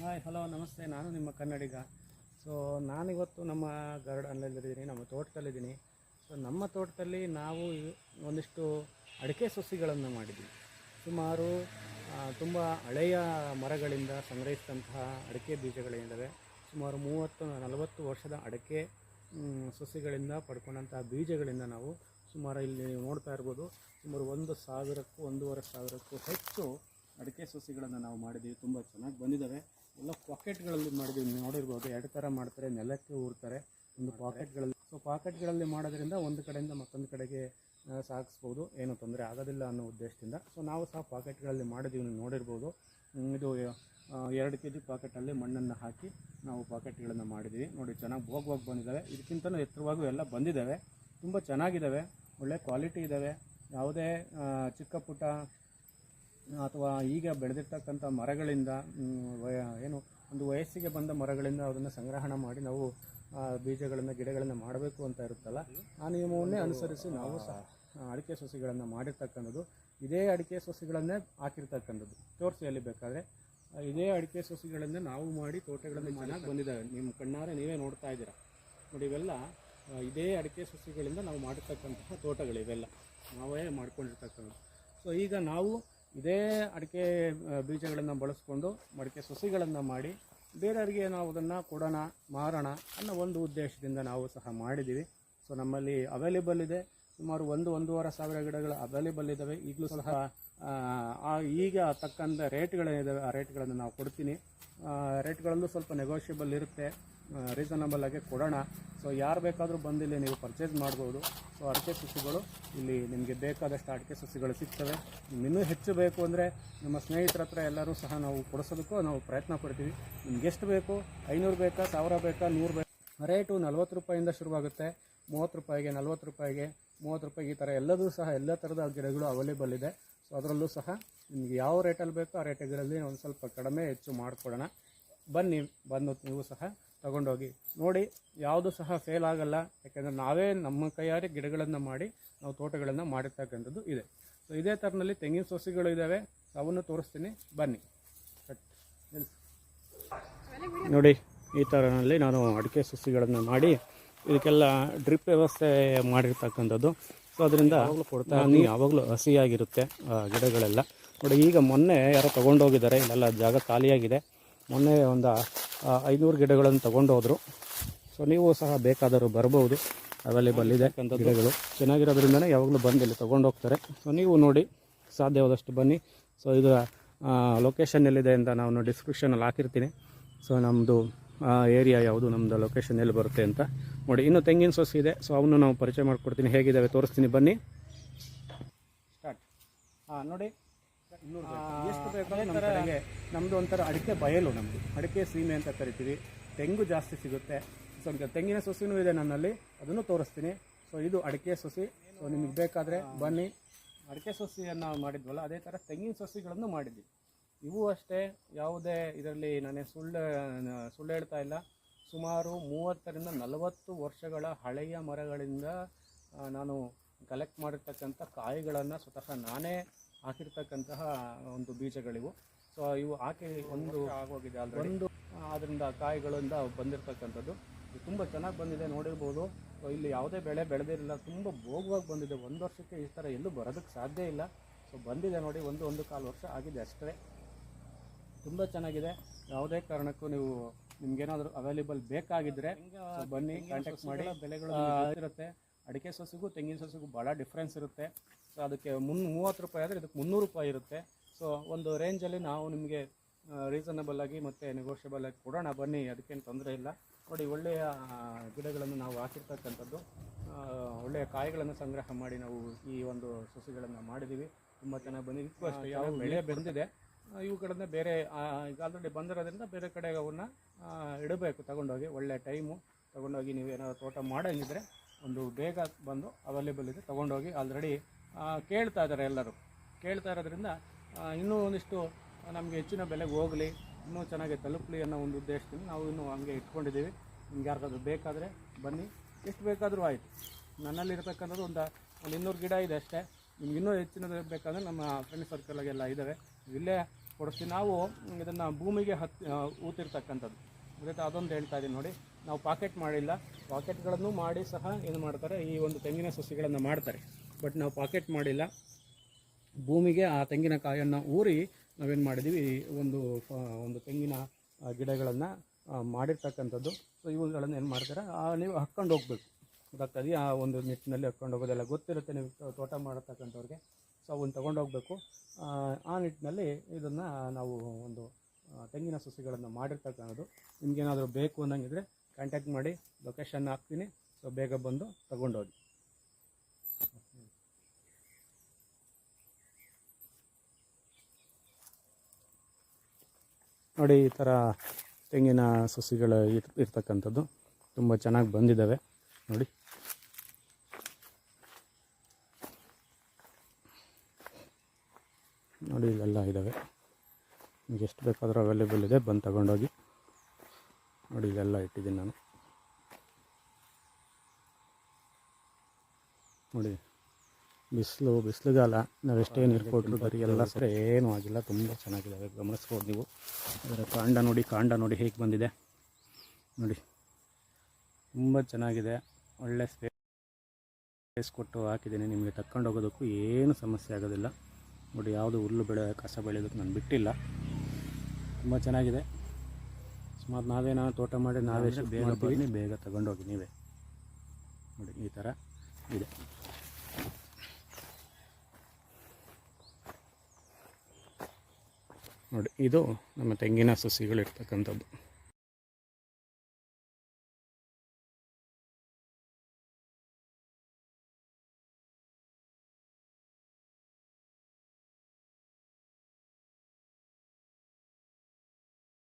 Hi hello ನಮಸ್ತೆ. ನಾನು ನಿಮ್ಮ ಕನ್ನಡಿಗ. ಸೊ ನಾನಿವತ್ತು ನಮ್ಮ ಗಾರ್ಡನ್ನಲ್ಲಿದ್ದೀನಿ ನಮ್ಮ ತೋಟದಲ್ಲಿದ್ದೀನಿ. ಸೊ ನಮ್ಮ ತೋಟದಲ್ಲಿ ನಾವು ಒಂದಿಷ್ಟು ಅಡಿಕೆ ಸಸಿಗಳನ್ನು ಮಾಡಿದ್ವಿ. ಸುಮಾರು ತುಂಬ ಹಳೆಯ ಮರಗಳಿಂದ ಸಂಗ್ರಹಿಸಿದಂತಹ ಅಡಿಕೆ ಬೀಜಗಳಿದ್ದಾವೆ ಸುಮಾರು ಮೂವತ್ತು, ನಲವತ್ತು ವರ್ಷದ ಅಡಿಕೆ ಸಸಿಗಳಿಂದ ಪಡ್ಕೊಂಡಂತಹ ಬೀಜಗಳಿಂದ ನಾವು ಸುಮಾರು ಇಲ್ಲಿ ನೋಡ್ತಾ ಇರ್ಬೋದು, ಸುಮಾರು ಒಂದು ಸಾವಿರಕ್ಕೂ, ಒಂದೂವರೆ ಸಾವಿರಕ್ಕೂ ಹೆಚ್ಚು ಅಡಿಕೆ ಸಸಿಗಳನ್ನು ನಾವು ಮಾಡಿದ್ದೀವಿ. ತುಂಬ ಚೆನ್ನಾಗಿ ಬಂದಿದ್ದಾವೆ ಎಲ್ಲ ಪಾಕೆಟ್ಗಳಲ್ಲಿ ಮಾಡಿದ್ದೀವಿ ನೋಡಿರ್ಬೋದು, ಎರಡು ಥರ ಮಾಡ್ತಾರೆ, ನೆಲಕ್ಕೆ ಊರ್ತಾರೆ, ಒಂದು ಪಾಕೆಟ್ಗಳಲ್ಲಿ. ಸೊ ಪಾಕೆಟ್ಗಳಲ್ಲಿ ಮಾಡೋದ್ರಿಂದ ಒಂದು ಕಡೆಯಿಂದ ಮತ್ತೊಂದು ಕಡೆಗೆ ಸಾಗಿಸ್ಬೋದು. ಏನು ತೊಂದರೆ ಆಗೋದಿಲ್ಲ ಅನ್ನೋ ಉದ್ದೇಶದಿಂದ. ಸೊ ನಾವು ಸಹ ಪಾಕೆಟ್ಗಳಲ್ಲಿ ಮಾಡಿದ್ದೀವಿ ನೋಡಿರ್ಬೋದು ಇದು ಎರಡು ಕೆ ಜಿ ಪಾಕೆಟಲ್ಲಿ ಮಣ್ಣನ್ನು ಹಾಕಿ ನಾವು ಪಾಕೆಟ್ಗಳನ್ನು ಮಾಡಿದ್ದೀವಿ ನೋಡಿ, ಚೆನ್ನಾಗಿ ಭೋಗವಾಗಿ ಬಂದಿದ್ದಾವೆ ಇದಕ್ಕಿಂತಲೂ ಎತ್ತರವಾಗೂ ಎಲ್ಲ ಬಂದಿದ್ದಾವೆ ತುಂಬ ಚೆನ್ನಾಗಿದ್ದಾವೆ ಒಳ್ಳೆ ಕ್ವಾಲಿಟಿ ಇದ್ದಾವೆ ಯಾವುದೇ ಚಿಕ್ಕ ಪುಟ್ಟ ಅಥವಾ ಈಗ ಬೆಳೆದಿರ್ತಕ್ಕಂಥ ಮರಗಳಿಂದ ಏನು ಒಂದು ವಯಸ್ಸಿಗೆ ಬಂದ ಮರಗಳಿಂದ ಅದನ್ನು ಸಂಗ್ರಹಣ ಮಾಡಿ ನಾವು ಬೀಜಗಳನ್ನು ಗಿಡಗಳನ್ನು ಮಾಡಬೇಕು ಅಂತ ಇರುತ್ತಲ್ಲ ಆ ನಿಯಮವನ್ನೇ ಅನುಸರಿಸಿ ನಾವು ಸಹ ಅಡಿಕೆ ಸಸಿಗಳನ್ನು ಮಾಡಿರ್ತಕ್ಕಂಥದ್ದು. ಇದೇ ಅಡಿಕೆ ಸಸಿಗಳನ್ನೇ ಹಾಕಿರ್ತಕ್ಕಂಥದ್ದು. ತೋರಿಸಿ ಅಲ್ಲಿ ಬೇಕಾದರೆ. ಇದೇ ಅಡಿಕೆ ಸಸಿಗಳನ್ನೇ ನಾವು ಮಾಡಿ ತೋಟಗಳಲ್ಲಿ ಚೆನ್ನಾಗಿ ಬಂದಿದ್ದಾವೆ ನಿಮ್ಮ ಕಣ್ಣಾರೆ ನೀವೇ ನೋಡ್ತಾ ಇದ್ದೀರಾ? ನೋಡಿ ಇವೆಲ್ಲ ಇದೇ ಅಡಿಕೆ ಸಸಿಗಳಿಂದ ನಾವು ಮಾಡಿರ್ತಕ್ಕಂತಹ ತೋಟಗಳು ಇವೆಲ್ಲ ನಾವೇ ಮಾಡ್ಕೊಂಡಿರ್ತಕ್ಕಂಥದ್ದು. ಸೊ ಈಗ ನಾವು ಇದೇ ಅಡಿಕೆ ಬೀಜಗಳನ್ನು ಬಳಸ್ಕೊಂಡು ಮಡಿಕೆ ಸಸಿಗಳನ್ನು ಮಾಡಿ ಬೇರೆಯವರಿಗೆ ನಾವು ಅದನ್ನು ಕೊಡೋಣ, ಮಾರೋಣ ಅನ್ನೋ ಒಂದು ಉದ್ದೇಶದಿಂದ ನಾವು ಸಹ ಮಾಡಿದ್ದೀವಿ ಸೊ ನಮ್ಮಲ್ಲಿ ಅವೈಲೇಬಲ್ ಇದೆ. ಸುಮಾರು ಒಂದು, ಒಂದೂವರೆ ಸಾವಿರ ಗಿಡಗಳು ಅವೈಲೇಬಲ್ ಇದ್ದಾವೆ ಈಗಲೂ ಸಹ ಈಗ ತಕ್ಕಂಥ ರೇಟ್ಗಳಿದ್ದಾವೆ ಆ ರೇಟ್ಗಳನ್ನು ನಾವು ಕೊಡ್ತೀನಿ. ರೇಟ್ಗಳಲ್ಲೂ ಸ್ವಲ್ಪ ನೆಗೋಷಿಯಬಲ್ ಇರುತ್ತೆ. ರೀಸನಬಲ್ ಆಗಿ ಕೊಡೋಣ. ಸೊ ಯಾರು ಬೇಕಾದರೂ ಬಂದು ಇಲ್ಲಿ ನೀವು ಪರ್ಚೇಸ್ ಮಾಡ್ಬೋದು. ಸೊ ಅಡಿಕೆ ಸಸಿಗಳು ಇಲ್ಲಿ ನಿಮಗೆ ಬೇಕಾದಷ್ಟು ಅಡಿಕೆ ಸಸಿಗಳು ಸಿಗ್ತವೆ. ಇನ್ನೂ ಹೆಚ್ಚು ಬೇಕು ಅಂದರೆ ನಮ್ಮ ಸ್ನೇಹಿತರ ಹತ್ರ ಎಲ್ಲರೂ ಸಹ ನಾವು ಕೊಡಿಸೋದಕ್ಕೂ ನಾವು ಪ್ರಯತ್ನ ಪಡ್ತೀವಿ. ನಿಮ್ಗೆ ಎಷ್ಟು ಬೇಕು? ಐನೂರು ಬೇಕಾ? ಸಾವಿರ ಬೇಕಾ? ನೂರು ಬೇಕಾ? ರೇಟು ನಲ್ವತ್ತು ರೂಪಾಯಿಂದ ಶುರುವಾಗುತ್ತೆ. ಮೂವತ್ತು ರೂಪಾಯಿಗೆ, ನಲ್ವತ್ತು ರೂಪಾಯಿಗೆ, ಮೂವತ್ತು ರೂಪಾಯಿಗೆ ಈ ಥರ ಎಲ್ಲದೂ ಸಹ ಎಲ್ಲ ಥರದ ಗಿಡಗಳು ಅವೈಲೇಬಲ್ ಇದೆ. ಸೊ ಅದರಲ್ಲೂ ಸಹ ನಿಮಗೆ ಯಾವ ರೇಟಲ್ಲಿ ಬೇಕೋ ಆ ರೇಟಗಳಲ್ಲಿ ಒಂದು ಸ್ವಲ್ಪ ಕಡಿಮೆ ಹೆಚ್ಚು ಮಾಡಿಕೊಡೋಣ. ಬನ್ನಿ, ಬಂದು ನೀವು ಸಹ ತಗೊಂಡೋಗಿ. ನೋಡಿ, ಯಾವುದು ಸಹ ಫೇಲ್ ಆಗಲ್ಲ. ಯಾಕೆಂದರೆ ನಾವೇ ನಮ್ಮ ಕೈಯಾರೆ ಗಿಡಗಳನ್ನು ಮಾಡಿ, ನಾವು ತೋಟಗಳನ್ನು ಮಾಡಿರ್ತಕ್ಕಂಥದ್ದು ಇದೆ. ಸೊ ಇದೇ ಥರನಲ್ಲಿ ತೆಂಗಿನ ಸಸಿಗಳು ಇದ್ದಾವೆ ಅವನ್ನು ತೋರಿಸ್ತೀನಿ. ಬನ್ನಿ. ನೋಡಿ, ಈ ಥರನಲ್ಲಿ ನಾನು ಅಡಿಕೆ ಸಸಿಗಳನ್ನು ಮಾಡಿ, ಇದಕ್ಕೆಲ್ಲ ಡ್ರಿಪ್ ವ್ಯವಸ್ಥೆ ಮಾಡಿರ್ತಕ್ಕಂಥದ್ದು. ಸೊ ಅದರಿಂದ ಕೊಡ್ತಾ ನೀರು ಯಾವಾಗಲೂ ಹಸಿಯಾಗಿರುತ್ತೆ ಗಿಡಗಳೆಲ್ಲ. ನೋಡಿ ಈಗ ಮೊನ್ನೆ ಯಾರೋ ತೊಗೊಂಡೋಗಿದ್ದಾರೆ ಇಲ್ಲೆಲ್ಲ ಜಾಗ ಖಾಲಿಯಾಗಿದೆ. ಮೊನ್ನೆ ಒಂದು ಐನೂರು ಗಿಡಗಳನ್ನು ತೊಗೊಂಡೋದ್ರು. ಸೊ ನೀವು ಸಹ ಬೇಕಾದರೂ ಬರ್ಬೋದು. ಅವೈಲೇಬಲ್ ಇದೆ ಗಿಡಗಳು. ಚೆನ್ನಾಗಿರೋದ್ರಿಂದನೇ ಯಾವಾಗಲೂ ಬಂದು ಇಲ್ಲಿ ತೊಗೊಂಡೋಗ್ತಾರೆ. ಸೊ ನೀವು ನೋಡಿ ಸಾಧ್ಯವಾದಷ್ಟು ಬನ್ನಿ. ಸೊ ಇದು ಲೊಕೇಶನ್ ಎಲ್ಲಿದೆ ಅಂತ ನಾನು ಡಿಸ್ಕ್ರಿಪ್ಷನಲ್ಲಿ ಹಾಕಿರ್ತೀನಿ. ಸೊ ನಮ್ಮದು ಏರಿಯಾ ಯಾವುದು ನಮ್ಮದು ಲೊಕೇಶನ್ ಎಲ್ಲಿ ಬರುತ್ತೆ ಅಂತ ನೋಡಿ. ಇನ್ನು ತೆಂಗಿನ ಸೊಸೆ ಇದೆ ಸೊ ಅವನು ನಾವು ಪರಿಚಯ ಮಾಡಿಕೊಡ್ತೀನಿ. ಹೇಗಿದ್ದಾವೆ ತೋರಿಸ್ತೀನಿ ಬನ್ನಿ. ಸ್ಟಾರ್ಟ್ ಹಾಂ ನೋಡಿ. ಎಷ್ಟು ಬೇಕಾದ್ರೆ ನಮ್ಮದು ಒಂಥರ ಅಡಿಕೆ ಬಯಲು ನಮ್ಮದು ಅಡಿಕೆ ಸೀಮೆ ಅಂತ ಕರಿತೀವಿ. ತೆಂಗು ಜಾಸ್ತಿ ಸಿಗುತ್ತೆ. ಸೊ ತೆಂಗಿನ ಸೊಸೆನೂ ಇದೆ ನನ್ನಲ್ಲಿ. ಅದನ್ನು ತೋರಿಸ್ತೀನಿ. ಸೊ ಇದು ಅಡಿಕೆ ಸೊಸಿ. ಸೊ ನಿಮಗೆ ಬೇಕಾದರೆ ಬನ್ನಿ. ಅಡಿಕೆ ಸೊಸಿಯನ್ನು ಮಾಡಿದ್ವಲ್ಲ ಅದೇ ಥರ ತೆಂಗಿನ ಸೊಸಿಗಳನ್ನು ಮಾಡಿದ್ವಿ. ಇವು ಅಷ್ಟೇ. ಯಾವುದೇ ಇದರಲ್ಲಿ ನಾನೇ ಸುಳ್ಳು ಸುಳ್ಳು ಹೇಳ್ತಾ ಇಲ್ಲ. ಸುಮಾರು ಮೂವತ್ತರಿಂದ ನಲವತ್ತು ವರ್ಷಗಳ ಹಳೆಯ ಮರಗಳಿಂದ ನಾನು ಕಲೆಕ್ಟ್ ಮಾಡಿರ್ತಕ್ಕಂಥ ಕಾಯಿಗಳನ್ನು ಸ್ವತಃ ನಾನೇ ಹಾಕಿರ್ತಕ್ಕಂತಹ ಒಂದು ಬೀಜಗಳಿವು. ಸೊ ಇವು ಹಾಕಿ ಒಂದು ಆಗೋಗಿದೆ ಒಂದು ಆ, ಅದರಿಂದ ಕಾಯಿಗಳಿಂದ ಬಂದಿರತಕ್ಕಂಥದ್ದು. ಇದು ತುಂಬ ಚೆನ್ನಾಗಿ ಬಂದಿದೆ ನೋಡಿರ್ಬೋದು. ಸೊ ಇಲ್ಲಿ ಯಾವುದೇ ಬೆಳೆ ಬೆಳೆದಿರಲಿಲ್ಲ ತುಂಬ ಭೋಗವಾಗಿ ಬಂದಿದೆ. ಒಂದು ವರ್ಷಕ್ಕೆ ಈ ಥರ ಎಲ್ಲೂ ಬರೋದಕ್ಕೆ ಸಾಧ್ಯ ಇಲ್ಲ. ಸೊ ಬಂದಿದೆ ನೋಡಿ ಒಂದು ಒಂದು ಕಾಲು ವರ್ಷ ಆಗಿದೆ ಅಷ್ಟೇ. ತುಂಬ ಚೆನ್ನಾಗಿದೆ. ಯಾವುದೇ ಕಾರಣಕ್ಕೂ ನೀವು ನಿಮ್ಗೇನಾದರೂ ಅವೈಲೇಬಲ್ ಬೇಕಾಗಿದ್ದರೆ ಬನ್ನಿ ಕಾಂಟ್ಯಾಕ್ಟ್ ಮಾಡಿ. ಬೆಲೆಗಳು ಇರುತ್ತೆ ಅಡಿಕೆ ಸಸಿಗೂ ತೆಂಗಿನ ಸಸಿಗೂ ಭಾಳ ಡಿಫ್ರೆನ್ಸ್ ಇರುತ್ತೆ. ಸೊ ಅದಕ್ಕೆ ಮುನ್ ಮೂವತ್ತು ರೂಪಾಯಿ ಆದರೆ ಇದಕ್ಕೆ ಮುನ್ನೂರು ರೂಪಾಯಿ ಇರುತ್ತೆ. ಸೊ ಒಂದು ರೇಂಜಲ್ಲಿ ನಾವು ನಿಮಗೆ ರೀಸನಬಲ್ ಆಗಿ ಮತ್ತು ನೆಗೋಷಿಯಬಲ್ ಆಗಿ ಕೊಡೋಣ. ಬನ್ನಿ ಅದಕ್ಕೇನು ತೊಂದರೆ ಇಲ್ಲ. ನೋಡಿ ಒಳ್ಳೆಯ ಗಿಡಗಳನ್ನು ನಾವು ಹಾಕಿರ್ತಕ್ಕಂಥದ್ದು. ಒಳ್ಳೆಯ ಕಾಯಿಗಳನ್ನು ಸಂಗ್ರಹ ಮಾಡಿ ನಾವು ಈ ಒಂದು ಸಸಿಗಳನ್ನು ಮಾಡಿದ್ದೀವಿ ತುಂಬ ಚೆನ್ನಾಗಿ ಬಂದಿದೆ. ಅಷ್ಟೇ ಯಾವ ಬೆಳೆ ಬಂದಿದೆ. ಆ, ಕಡೆಯಿಂದ ಬೇರೆ ಈಗ ಆಲ್ರೆಡಿ ಬಂದಿರೋದ್ರಿಂದ ಬೇರೆ ಕಡೆಗೆ ಅವನ್ನ ಇಡಬೇಕು ತಗೊಂಡೋಗಿ. ಒಳ್ಳೆ ಟೈಮು ತಗೊಂಡೋಗಿ ನೀವು ಏನಾದ್ರು ತೋಟ ಮಾಡೋಂಗಿದ್ರೆ ಒಂದು ಬೇಗ ಬಂದು ಅವೈಲೇಬಲ್ ಇದೆ ತೊಗೊಂಡೋಗಿ ಆಲ್ರೆಡಿ ಕೇಳ್ತಾ ಇದ್ದಾರೆ ಎಲ್ಲರೂ. ಕೇಳ್ತಾ ಇರೋದ್ರಿಂದ ಇನ್ನೂ ಒಂದಿಷ್ಟು ನಮಗೆ ಹೆಚ್ಚಿನ ಬೆಲೆಗೆ ಹೋಗಲಿ ಇನ್ನೂ ಚೆನ್ನಾಗಿ ತಲುಪಲಿ ಅನ್ನೋ ಒಂದು ಉದ್ದೇಶದಿಂದ ನಾವು ಇನ್ನೂ ಹಂಗೆ ಇಟ್ಕೊಂಡಿದ್ದೀವಿ. ನಿಮ್ಗೆ ಯಾರಿಗಾದ್ರೂ ಬೇಕಾದರೆ ಬನ್ನಿ. ಎಷ್ಟು ಬೇಕಾದರೂ ಆಯಿತು. ನನ್ನಲ್ಲಿರ್ತಕ್ಕಂಥದ್ದು ಒಂದು ಒಂದು ಇನ್ನೂರು ಗಿಡ ಇದೆ ಅಷ್ಟೇ. ನಿಮ್ಗೆ ಇನ್ನೂ ಹೆಚ್ಚಿನದು ಬೇಕಾದರೆ ನಮ್ಮ ಫ್ರೆಂಡ್ ಸರ್ಕಲಾಗೆಲ್ಲ ಇದ್ದಾವೆ ಇಲ್ಲೇ ಕೊಡಿಸ್ತೀವಿ. ನಾವು ಇದನ್ನು ಭೂಮಿಗೆ ಹತ್ತಿ ಊತಿರ್ತಕ್ಕಂಥದ್ದು. ಗೊತ್ತಾಯ್ತಾ ಅದೊಂದು ಹೇಳ್ತಾ ಇದ್ದೀನಿ ನೋಡಿ. ನಾವು ಪಾಕೆಟ್ ಮಾಡಿಲ್ಲ. ಪಾಕೆಟ್ಗಳನ್ನು ಮಾಡಿ ಸಹ ಏನು ಮಾಡ್ತಾರೆ. ಈ ಒಂದು ತೆಂಗಿನ ಸಸಿಗಳನ್ನು ಮಾಡ್ತಾರೆ. ಬಟ್ ನಾವು ಪಾಕೆಟ್ ಮಾಡಿಲ್ಲ. ಭೂಮಿಗೆ ಆ ತೆಂಗಿನಕಾಯನ್ನು ಊರಿ ನಾವೇನು ಮಾಡಿದ್ದೀವಿ ಒಂದು ಒಂದು ತೆಂಗಿನ ಗಿಡಗಳನ್ನು ಮಾಡಿರ್ತಕ್ಕಂಥದ್ದು. ಸೊ ಇವುಗಳನ್ನು ಏನು ಮಾಡ್ತಾರೆ? ಆ, ನೀವು ಹಾಕ್ಕೊಂಡು ಹೋಗ್ಬೇಕು. ಗೊತ್ತಾಗ್ತದೆ. ಆ, ಒಂದು ನಿಟ್ಟಿನಲ್ಲಿ ಹಾಕ್ಕೊಂಡು ಹೋಗೋದೆಲ್ಲ ಗೊತ್ತಿರುತ್ತೆ. ನೀವು ತೋಟ ಮಾಡತಕ್ಕಂಥವ್ರಿಗೆ. ಸೊ ಅವನ್ನ ತೊಗೊಂಡು ಹೋಗಬೇಕು ಆ ನಿಟ್ಟಿನಲ್ಲಿ ಇದನ್ನು ನಾವು ಒಂದು ತೆಂಗಿನ ಸಸಿಗಳನ್ನು ಮಾಡಿರ್ತಕ್ಕಂಥದ್ದು. ನಿಮಗೇನಾದರೂ ಬೇಕು ಅನ್ನಂಗಿದ್ರೆ ಕಾಂಟ್ಯಾಕ್ಟ್ ಮಾಡಿ ಲೊಕೇಶನ್ ಹಾಕ್ತೀನಿ. ಸೊ ಬೇಗ ಬಂದು ತಗೊಂಡೋಗಿ. ನೋಡಿ, ಈ ಥರ ತೆಂಗಿನ ಸಸಿಗಳು ಇರ್, ಇರ್ತಕ್ಕಂಥದ್ದು. ತುಂಬ ಚೆನ್ನಾಗಿ ಬಂದಿದ್ದಾವೆ ನೋಡಿ. ನೋಡಿ ಇವೆಲ್ಲ ಇದ್ದಾವೆ. ನಿಮ್ಗೆ ಎಷ್ಟು ಬೇಕಾದರೂ ಅವೈಲೇಬಲ್ ಇದೆ ಬಂದು ತಗೊಂಡೋಗಿ. ನೋಡಿ ಇಲ್ಲೆಲ್ಲ ಇಟ್ಟಿದ್ದೀನಿ ನಾನು. ನೋಡಿ ಬಿಸಿಲು ಬಿಸಿಲುಗಾಲ ನಾವು ಎಷ್ಟೇ ನೀರು ಕೊಟ್ಟರು ಬರೀ ಎಲ್ಲ ಸರಿ ಏನೂ ಆಗಿಲ್ಲ ತುಂಬ ಚೆನ್ನಾಗಿದ್ದಾವೆ. ಗಮನಿಸ್ಬೋದು ನೀವು. ಅದರ ಕಾಂಡ ನೋಡಿ ಕಾಂಡ ನೋಡಿ ಹೇಗೆ ಬಂದಿದೆ. ನೋಡಿ ತುಂಬ ಚೆನ್ನಾಗಿದೆ. ಒಳ್ಳೆ ಸ್ಪೇಸ್ ಕೊಟ್ಟು ಹಾಕಿದ್ದೀನಿ. ನಿಮಗೆ ತಕ್ಕೊಂಡು ಹೋಗೋದಕ್ಕೂ ಏನು ಸಮಸ್ಯೆ ಆಗೋದಿಲ್ಲ. ನೋಡಿ ಯಾವುದು ಹುಲ್ಲು ಬೆಳೆ ಕಸ ಬೆಳೆಯೋದಕ್ಕೆ ನಾನು ಬಿಟ್ಟಿಲ್ಲ. ತುಂಬ ಚೆನ್ನಾಗಿದೆ. ಸುಮಾರು ನಾವೇ ನಾವು ತೋಟ ಮಾಡಿ ನಾವೇ ಬೇಗ ಬೇಗ ಬೇಗ ತಗೊಂಡೋಗಿ ನೀವೇ. ನೋಡಿ ಈ ಥರ ಇದೆ. ನೋಡಿ ಇದು ನಮ್ಮ ತೆಂಗಿನ ಸಸಿಗಳು ಇರ್ತಕ್ಕಂಥದ್ದು